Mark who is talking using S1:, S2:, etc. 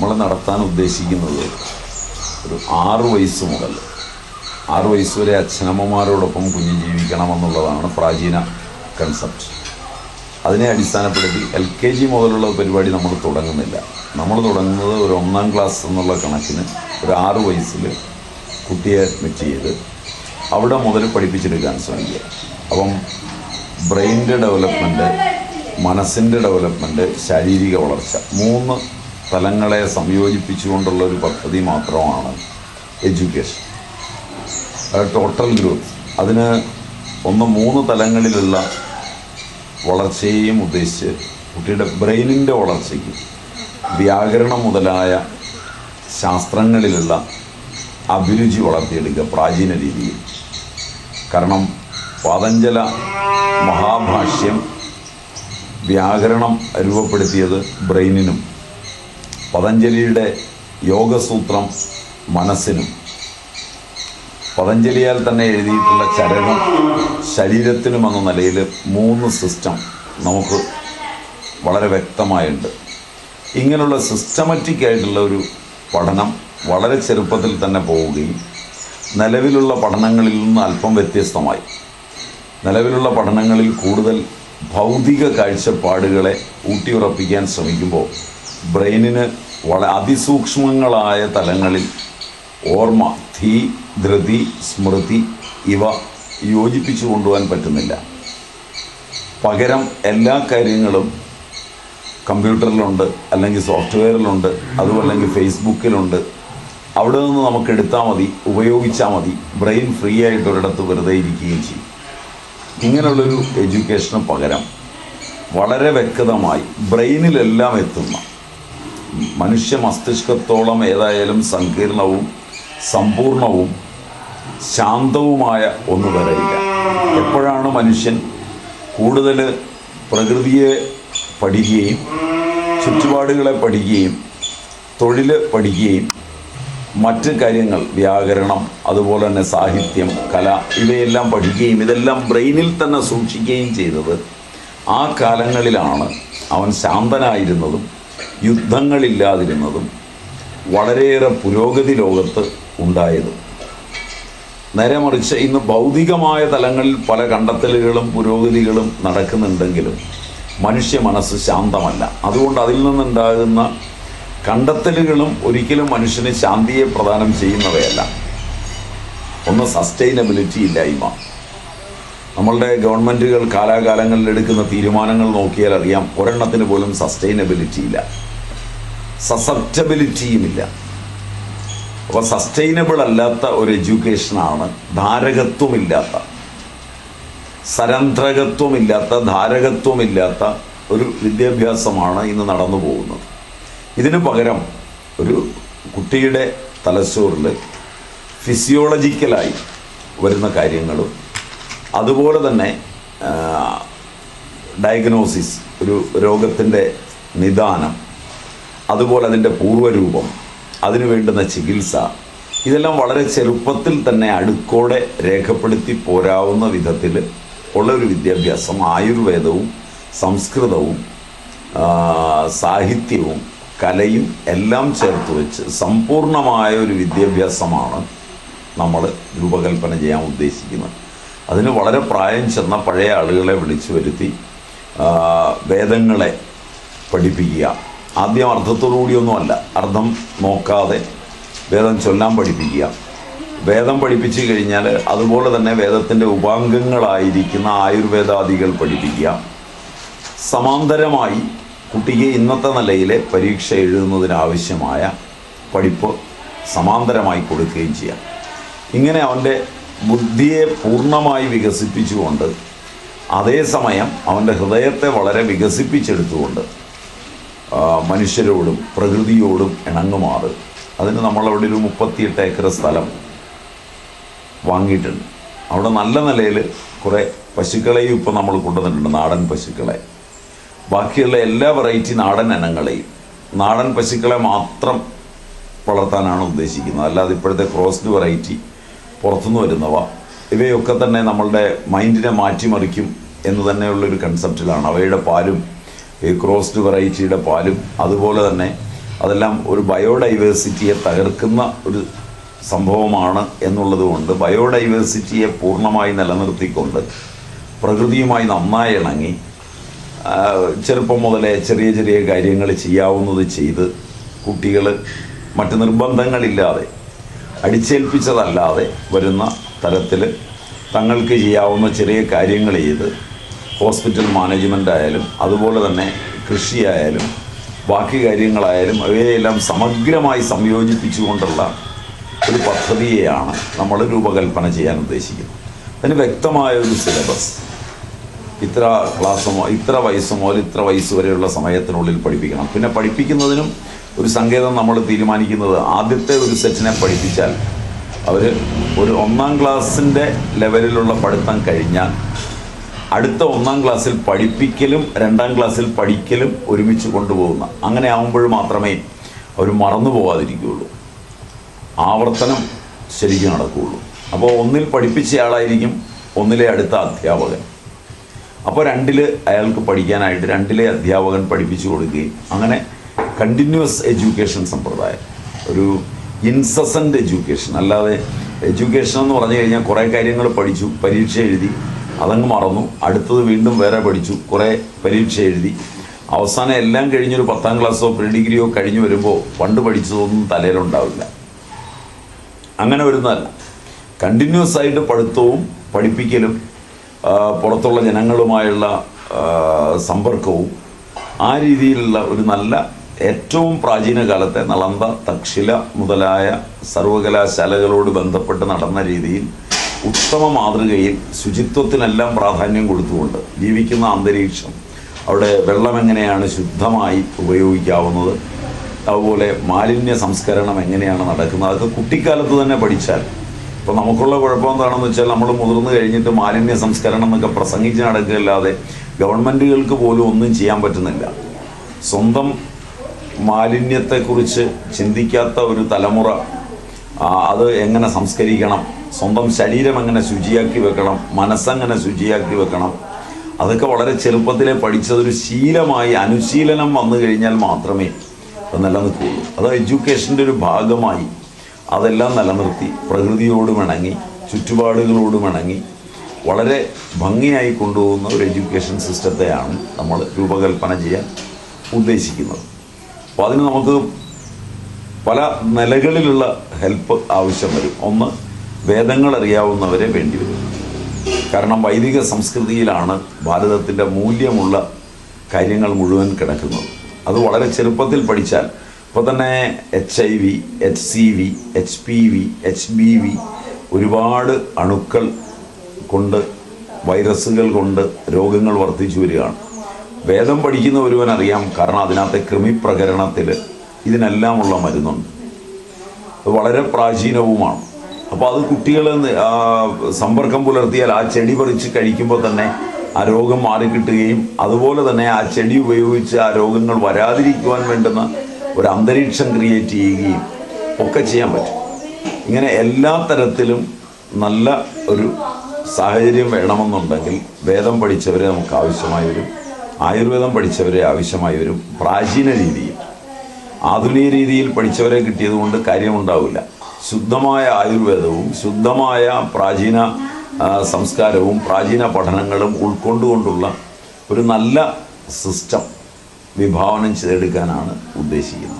S1: നമ്മൾ നടത്താൻ ഉദ്ദേശിക്കുന്നത് ഒരു ആറു വയസ്സ് മുതൽ ആറ് വയസ്സ് വരെ അച്ഛനമ്മമാരോടൊപ്പം കുഞ്ഞ് ജീവിക്കണമെന്നുള്ളതാണ് പ്രാചീന കൺസെപ്റ്റ് അതിനെ അടിസ്ഥാനപ്പെടുത്തി എൽ കെ ജി മുതലുള്ള പരിപാടി നമ്മൾ തുടങ്ങുന്നില്ല. നമ്മൾ തുടങ്ങുന്നത് ഒരു ഒന്നാം ക്ലാസ് എന്നുള്ള കണക്കിന് ഒരു ആറ് വയസ്സിൽ കുട്ടിയെ അഡ്മിറ്റ് ചെയ്ത് അവിടെ മുതൽ പഠിപ്പിച്ചെടുക്കാൻ ശ്രമിക്കുക. അപ്പം ബ്രെയിന്റെ ഡെവലപ്മെന്റ് മനസ്സിന്റെ ഡെവലപ്മെന്റ് ശാരീരിക വളർച്ച മൂന്ന് തലങ്ങളെ സംയോജിപ്പിച്ചുകൊണ്ടുള്ള ഒരു പദ്ധതി മാത്രമാണ് എഡ്യൂക്കേഷൻ. ടോട്ടൽ ഗ്രോത്ത് അതിന് ഒന്ന് മൂന്ന് തലങ്ങളിലുള്ള വളർച്ചയെയും ഉദ്ദേശിച്ച് കുട്ടിയുടെ ബ്രെയിനിന്റെ വളർച്ചയ്ക്ക് വ്യാകരണം മുതലായ ശാസ്ത്രങ്ങളിലുള്ള അഭിരുചി വളർത്തിയെടുക്കുക പ്രാചീന രീതിയിൽ. കാരണം പാതഞ്ജല മഹാഭാഷ്യം വ്യാകരണം രൂപപ്പെടുത്തിയത് ബ്രെയിനിനും പതഞ്ജലിയുടെ യോഗസൂത്രം മനസ്സിനും. പതഞ്ജലിയാൽ തന്നെ എഴുതിയിട്ടുള്ള ചരകം ശരീരത്തിനും എന്ന നിലയിൽ മൂന്ന് സിസ്റ്റം നമുക്ക് വളരെ വ്യക്തമായുണ്ട്. ഇങ്ങനെയുള്ള സിസ്റ്റമാറ്റിക് ആയിട്ടുള്ള ഒരു പഠനം വളരെ ചെറുപ്പത്തിൽ തന്നെ പോവുകയും നിലവിലുള്ള പഠനങ്ങളിൽ നിന്ന് അല്പം വ്യത്യസ്തമായി. നിലവിലുള്ള പഠനങ്ങളിൽ കൂടുതൽ ഭൗതിക കാഴ്ചപ്പാടുകളെ ഊട്ടിയുറപ്പിക്കാൻ ശ്രമിക്കുമ്പോൾ ബ്രെയിനിന് വളരെ അതിസൂക്ഷ്മങ്ങളായ തലങ്ങളിൽ ഓർമ്മ ധീ ധൃതി സ്മൃതി ഇവ യോജിപ്പിച്ചു കൊണ്ടുപോകാൻ പറ്റുന്നില്ല. പകരം എല്ലാ കാര്യങ്ങളും കമ്പ്യൂട്ടറിലുണ്ട് അല്ലെങ്കിൽ സോഫ്റ്റ്വെയറിലുണ്ട് അതുമല്ലെങ്കിൽ ഫേസ്ബുക്കിലുണ്ട്. അവിടെ നിന്ന് നമുക്ക് എടുത്താൽ മതി ഉപയോഗിച്ചാൽ മതി. ബ്രെയിൻ ഫ്രീ ആയിട്ട് ഒരിടത്ത് വെറുതെ ഇരിക്കുകയും ചെയ്യും. ഇങ്ങനെയുള്ളൊരു എഡ്യൂക്കേഷന് പകരം വളരെ വ്യക്തമായി ബ്രെയിനിലെല്ലാം എത്തുന്ന മനുഷ്യ മസ്തിഷ്കത്തോളം ഏതായാലും സങ്കീർണവും സമ്പൂർണവും ശാന്തവുമായ ഒന്ന് വരെയില്ല. എപ്പോഴാണ് മനുഷ്യൻ കൂടുതൽ പ്രകൃതിയെ പഠിക്കുകയും ചുറ്റുപാടുകളെ പഠിക്കുകയും തൊഴിൽ പഠിക്കുകയും മറ്റ് കാര്യങ്ങൾ വ്യാകരണം അതുപോലെ തന്നെ സാഹിത്യം കല ഇവയെല്ലാം പഠിക്കുകയും ഇതെല്ലാം ബ്രെയിനിൽ തന്നെ സൂക്ഷിക്കുകയും ചെയ്തത് ആ കാലങ്ങളിലാണ് അവൻ ശാന്തനായിരുന്നതും യുദ്ധങ്ങളില്ലാതിരുന്നതും വളരെയേറെ പുരോഗതി ലോകത്ത് ഉണ്ടായതും. നേരെ മറിച്ച് ഇന്ന് ഭൗതികമായ തലങ്ങളിൽ പല കണ്ടെത്തലുകളും പുരോഗതികളും നടക്കുന്നുണ്ടെങ്കിലും മനുഷ്യ മനസ്സ് ശാന്തമല്ല. അതുകൊണ്ട് അതിൽ നിന്നുണ്ടാകുന്ന കണ്ടെത്തലുകളും ഒരിക്കലും മനുഷ്യന് ശാന്തിയെ പ്രദാനം ചെയ്യുന്നവയല്ല. ഒന്ന് സസ്റ്റൈനബിലിറ്റി ഇല്ലായ്മ. നമ്മളുടെ ഗവൺമെന്റുകൾ കാലാകാലങ്ങളിൽ എടുക്കുന്ന തീരുമാനങ്ങൾ നോക്കിയാൽ അറിയാം ഒരെണ്ണത്തിന് പോലും സസ്റ്റൈനബിലിറ്റി ഇല്ല. സസെപ്റ്റബിലിറ്റിയുമില്ല അപ്പോൾ സസ്റ്റൈനബിൾ അല്ലാത്ത ഒരു എഡ്യൂക്കേഷനാണ് ധാരകത്വമില്ലാത്ത സരന്ധ്രകത്വമില്ലാത്ത ധാരകത്വമില്ലാത്ത ഒരു വിദ്യാഭ്യാസമാണ് ഇന്ന് നടന്നു പോകുന്നത്. ഇതിന് പകരം ഒരു കുട്ടിയുടെ തലച്ചോറിൽ ഫിസിയോളജിക്കലായി വരുന്ന കാര്യങ്ങളും അതുപോലെ തന്നെ ഡയഗ്നോസിസ് ഒരു രോഗത്തിന്റെ നിദാനം അതുപോലെ അതിന്റെ പൂർവരൂപം അതിനു വേണ്ടുന്ന ചികിത്സ ഇതെല്ലാം വളരെ ചെറുപ്പത്തിൽ തന്നെ അടുക്കോടെ രേഖപ്പെടുത്തി പോരാവുന്ന വിധത്തിൽ ഉള്ള ഒരു വിദ്യാഭ്യാസം ആയുർവേദവും സംസ്കൃതവും സാഹിത്യവും കലയും എല്ലാം ചേർത്ത് വെച്ച് സമ്പൂർണമായ ഒരു വിദ്യാഭ്യാസമാണ് നമ്മൾ രൂപകൽപ്പന ചെയ്യാൻ ഉദ്ദേശിക്കുന്നത്. അതിന് വളരെ പ്രായം ചെന്ന പഴയ ആളുകളെ വിളിച്ചു വരുത്തി വേദങ്ങളെ പഠിപ്പിക്കുക ആദ്യം അർത്ഥത്തോടുകൂടിയൊന്നുമല്ല അർത്ഥം നോക്കാതെ വേദം ചൊല്ലാൻ പഠിപ്പിക്കുക. വേദം പഠിപ്പിച്ചു കഴിഞ്ഞാൽ അതുപോലെ തന്നെ വേദത്തിന്റെ ഉപാംഗങ്ങളായിരിക്കുന്ന ആയുർവേദാദികൾ പഠിപ്പിക്കുക. സമാന്തരമായി കുട്ടിക്ക് ഇന്നത്തെ നിലയിലെ പരീക്ഷ എഴുതുന്നതിനാവശ്യമായ പഠിപ്പ് സമാന്തരമായി കൊടുക്കുകയും ചെയ്യാം. ഇങ്ങനെ അവന്റെ ബുദ്ധിയെ പൂർണമായി വികസിപ്പിച്ചുകൊണ്ട് അതേസമയം അവന്റെ ഹൃദയത്തെ വളരെ വികസിപ്പിച്ചെടുത്തുകൊണ്ട് മനുഷ്യരോടും പ്രകൃതിയോടും ഇണങ്ങുമാറ്. അതിന് നമ്മളവിടെ ഒരു മുപ്പത്തിയെട്ട് ഏക്കർ സ്ഥലം വാങ്ങിയിട്ടുണ്ട്. അവിടെ നല്ല നിലയിൽ കുറേ പശുക്കളെയും ഇപ്പോൾ നമ്മൾ കൊണ്ടുവന്നിട്ടുണ്ട് നാടൻ പശുക്കളെ. ബാക്കിയുള്ള എല്ലാ വെറൈറ്റി നാടൻ ഇനങ്ങളെയും. നാടൻ പശുക്കളെ മാത്രം വളർത്താനാണ് ഉദ്ദേശിക്കുന്നത്. അല്ലാതെ ഇപ്പോഴത്തെ ക്രോസ്ഡ് വെറൈറ്റി പുറത്തുനിന്ന് വരുന്നവ ഇവയൊക്കെ തന്നെ നമ്മളുടെ മൈൻഡിനെ മാറ്റിമറിക്കും എന്ന് തന്നെയുള്ളൊരു കൺസെപ്റ്റിലാണ് അവയുടെ പാലും ഈ ക്രോസ്ഡ് വെറൈറ്റിയുടെ പാലും അതുപോലെ തന്നെ അതെല്ലാം ഒരു ബയോഡൈവേഴ്സിറ്റിയെ തകർക്കുന്ന ഒരു സംഭവമാണ് എന്നുള്ളത് കൊണ്ട് ബയോഡൈവേഴ്സിറ്റിയെ പൂർണമായി നിലനിർത്തിക്കൊണ്ട് പ്രകൃതിയുമായി നന്നായി ഇണങ്ങി ചെറുപ്പം മുതലേ ചെറിയ ചെറിയ കാര്യങ്ങൾ ചെയ്യാവുന്നത് ചെയ്ത് കുട്ടികൾ മറ്റ് നിർബന്ധങ്ങളില്ലാതെ അടിച്ചേൽപ്പിച്ചതല്ലാതെ വരുന്ന തരത്തിൽ തങ്ങൾക്ക് ചെയ്യാവുന്ന ചെറിയ കാര്യങ്ങൾ ചെയ്ത് ഹോസ്പിറ്റൽ മാനേജ്മെന്റ് ആയാലും അതുപോലെ തന്നെ കൃഷിയായാലും ബാക്കി കാര്യങ്ങളായാലും അവയെല്ലാം സമഗ്രമായി സംയോജിപ്പിച്ചുകൊണ്ടുള്ള ഒരു പദ്ധതിയെയാണ് നമ്മൾ രൂപകൽപ്പന ചെയ്യാൻ ഉദ്ദേശിക്കുന്നത്. അതിന് വ്യക്തമായ ഒരു സിലബസ് ഇത്ര ക്ലാസ് ഇത്ര വയസ്സ് മുതൽ ഇത്ര വയസ്സ് വരെയുള്ള സമയത്തിനുള്ളിൽ പഠിപ്പിക്കണം. പിന്നെ പഠിപ്പിക്കുന്നതിനും ഒരു സങ്കേതം നമ്മൾ തീരുമാനിക്കുന്നത് ആദ്യത്തെ ഒരു സെറ്റിനെ പഠിപ്പിച്ചാൽ അവർ ഒരു ഒന്നാം ക്ലാസ്സിന്റെ ലെവലിലുള്ള പഠിത്തം കഴിഞ്ഞാൽ അടുത്ത ഒന്നാം ക്ലാസ്സിൽ പഠിപ്പിക്കലും രണ്ടാം ക്ലാസ്സിൽ പഠിക്കലും ഒരുമിച്ച് കൊണ്ടുപോകുന്ന അങ്ങനെ ആകുമ്പോൾ മാത്രമേ അവർ മറന്നു പോകാതിരിക്കുകയുള്ളൂ ആവർത്തനം ശരിക്കും നടക്കുകയുള്ളൂ. അപ്പോൾ ഒന്നിൽ പഠിപ്പിച്ചയാളായിരിക്കും ഒന്നിലെ അടുത്ത അധ്യാപകൻ. അപ്പോൾ രണ്ടിൽ അയാൾക്ക് പഠിക്കാനായിട്ട് രണ്ടിലെ അധ്യാപകൻ പഠിപ്പിച്ചു കൊടുക്കുകയും അങ്ങനെ കണ്ടിന്യൂസ് എഡ്യൂക്കേഷൻ സമ്പ്രദായം. ഒരു ഇൻസസന്റ് എഡ്യൂക്കേഷൻ അല്ലാതെ എഡ്യൂക്കേഷൻ എന്ന് പറഞ്ഞു കഴിഞ്ഞാൽ കുറേ കാര്യങ്ങൾ പഠിച്ചു പരീക്ഷ എഴുതി അതങ്ങ് മറന്നു അടുത്തത് വീണ്ടും വേറെ പഠിച്ചു. കുറേ പരീക്ഷ എഴുതി. അവസാനം എല്ലാം കഴിഞ്ഞൊരു പത്താം ക്ലാസ്സോ പ്രീ ഡിഗ്രിയോ കഴിഞ്ഞു വരുമ്പോൾ പണ്ട് പഠിച്ചതൊന്നും തലയിലുണ്ടാവില്ല. അങ്ങനെ വരുന്നതല്ല. കണ്ടിന്യൂസ് ആയിട്ട് പഠിത്തവും പഠിപ്പിക്കലും പുറത്തുള്ള ജനങ്ങളുമായുള്ള സമ്പർക്കവും ആ രീതിയിലുള്ള ഒരു നല്ല ഏറ്റവും പ്രാചീന കാലത്തെ നളന്ത തക്ഷില മുതലായ സർവകലാശാലകളോട് ബന്ധപ്പെട്ട് നടന്ന രീതിയിൽ ഉത്തമ മാതൃകയിൽ ശുചിത്വത്തിനെല്ലാം പ്രാധാന്യം കൊടുത്തുകൊണ്ട് ജീവിക്കുന്ന അന്തരീക്ഷം അവിടെ വെള്ളം എങ്ങനെയാണ് ശുദ്ധമായി ഉപയോഗിക്കാവുന്നത്? അതുപോലെ മാലിന്യ സംസ്കരണം എങ്ങനെയാണ് നടക്കുന്നത്? അതൊക്കെ കുട്ടിക്കാലത്ത് തന്നെ പഠിച്ചാൽ. ഇപ്പോൾ നമുക്കുള്ള കുഴപ്പം എന്താണെന്ന് വെച്ചാൽ നമ്മൾ മുതിർന്നു കഴിഞ്ഞിട്ട് മാലിന്യ സംസ്കരണം എന്നൊക്കെ പ്രസംഗിച്ച് നടക്കുകയല്ലാതെ ഗവൺമെന്റുകൾക്ക് പോലും ഒന്നും ചെയ്യാൻ പറ്റുന്നില്ല. സ്വന്തം മാലിന്യത്തെക്കുറിച്ച് ചിന്തിക്കാത്ത ഒരു തലമുറ അത് എങ്ങനെ സംസ്കരിക്കണം? സ്വന്തം ശരീരം അങ്ങനെ ശുചിയാക്കി വെക്കണം മനസ്സങ്ങനെ ശുചിയാക്കി വെക്കണം. അതൊക്കെ വളരെ ചെറുപ്പത്തിലെ പഠിച്ചതൊരു ശീലമായി അനുശീലനം വന്നു കഴിഞ്ഞാൽ മാത്രമേ അത് നിലനിൽക്കുകയുള്ളൂ അത് എഡ്യൂക്കേഷന്റെ ഒരു ഭാഗമായി അതെല്ലാം നിലനിർത്തി പ്രകൃതിയോട് ഇണങ്ങി ചുറ്റുപാടുകളോട് ഇണങ്ങി വളരെ ഭംഗിയായി കൊണ്ടുപോകുന്ന ഒരു എഡ്യൂക്കേഷൻ സിസ്റ്റത്തെയാണ് നമ്മൾ രൂപകൽപ്പന ചെയ്യാൻ ഉദ്ദേശിക്കുന്നത്. അപ്പോൾ അതിന് നമുക്ക് പല നിലകളിലുള്ള ഹെൽപ്പ് ആവശ്യം വരും. ഒന്ന് വേദങ്ങൾ അറിയാവുന്നവരെ വേണ്ടിവരും കാരണം വൈദിക സംസ്കൃതിയിലാണ് ഭാരതത്തിന്റെ മൂല്യമുള്ള കാര്യങ്ങൾ മുഴുവൻ കിടക്കുന്നത്. അത് വളരെ ചെറുപ്പത്തിൽ പഠിച്ചാൽ ഇപ്പോൾ തന്നെ H I V H C V H P V H B V ഒരുപാട് അണുക്കൾ കൊണ്ട് വൈറസുകൾ കൊണ്ട് രോഗങ്ങൾ വർദ്ധിച്ചു വരികയാണ്. വേദം പഠിക്കുന്ന ഒരുവൻ അറിയാം കാരണം അതിനകത്തെ കൃമിപ്രകരണത്തിൽ ഇതിനെല്ലാമുള്ള മരുന്നുണ്ട്. അത് വളരെ പ്രാചീനവുമാണ്. അപ്പോൾ അത് കുട്ടികൾ സമ്പർക്കം പുലർത്തിയാൽ ആ ചെടി പറിച്ച് കഴിക്കുമ്പോൾ തന്നെ ആ രോഗം മാറിക്കിട്ടുകയും അതുപോലെ തന്നെ ആ ചെടി ഉപയോഗിച്ച് ആ രോഗങ്ങൾ വരാതിരിക്കുവാൻ വേണ്ടുന്ന ഒരു അന്തരീക്ഷം ക്രിയേറ്റ് ചെയ്യുകയും ഒക്കെ ചെയ്യാൻ പറ്റും. ഇങ്ങനെ എല്ലാ തരത്തിലും നല്ല ഒരു സാഹചര്യം വേണമെന്നുണ്ടെങ്കിൽ വേദം പഠിച്ചവരെ നമുക്ക് ആവശ്യമായി വരും ആയുർവേദം പഠിച്ചവരെ ആവശ്യമായി വരും പ്രാചീന രീതിയിൽ ആധുനിക രീതിയിൽ പഠിച്ചവരെ കിട്ടിയത് കൊണ്ട് കാര്യമുണ്ടാവില്ല. ശുദ്ധമായ ആയുർവേദവും ശുദ്ധമായ പ്രാചീന സംസ്കാരവും പ്രാചീന പഠനങ്ങളും ഉൾക്കൊണ്ടുകൊണ്ടുള്ള ഒരു നല്ല സിസ്റ്റം വിഭാവനം ചെയ്തെടുക്കാനാണ് ഉദ്ദേശിക്കുന്നത്.